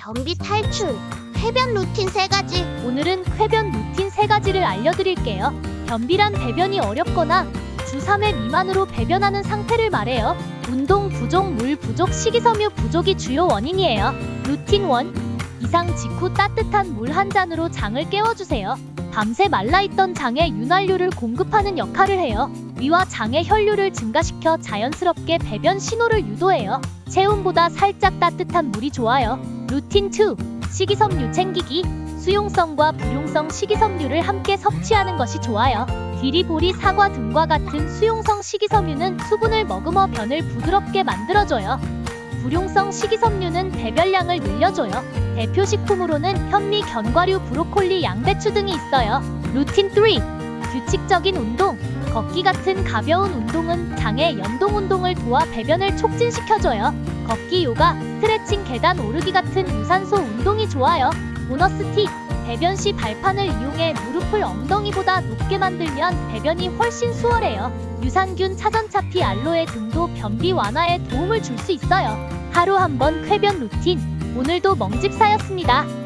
변비 탈출, 쾌변 루틴 세 가지. 오늘은 쾌변 루틴 세 가지를 알려드릴게요. 변비란 배변이 어렵거나 주 3회 미만으로 배변하는 상태를 말해요. 운동 부족, 물 부족, 식이섬유 부족이 주요 원인이에요. 루틴 1. 이상 직후 따뜻한 물 한 잔으로 장을 깨워주세요. 밤새 말라있던 장에 윤활유를 공급하는 역할을 해요. 위와 장의 혈류를 증가시켜 자연스럽게 배변 신호를 유도해요. 체온보다 살짝 따뜻한 물이 좋아요. 루틴 2. 식이섬유 챙기기. 수용성과 불용성 식이섬유를 함께 섭취하는 것이 좋아요. 디리 보리 사과 등과 같은 수용성 식이섬유는 수분을 머금어 변을 부드럽게 만들어줘요. 불용성 식이섬유는 배변량을 늘려줘요. 대표 식품으로는 현미, 견과류, 브로콜리, 양배추 등이 있어요. 루틴 3. 규칙적인 운동. 걷기 같은 가벼운 운동은 장의 연동 운동을 도와 배변을 촉진시켜줘요. 걷기, 요가, 스트레칭, 계단 오르기 같은 유산소 운동이 좋아요. 보너스 팁. 배변 시 발판을 이용해 무릎을 엉덩이보다 높게 만들면 배변이 훨씬 수월해요. 유산균, 차전차피, 알로에 등도 변비 완화에 도움을 줄 수 있어요. 하루 한 번 쾌변 루틴. 오늘도 멍집사였습니다.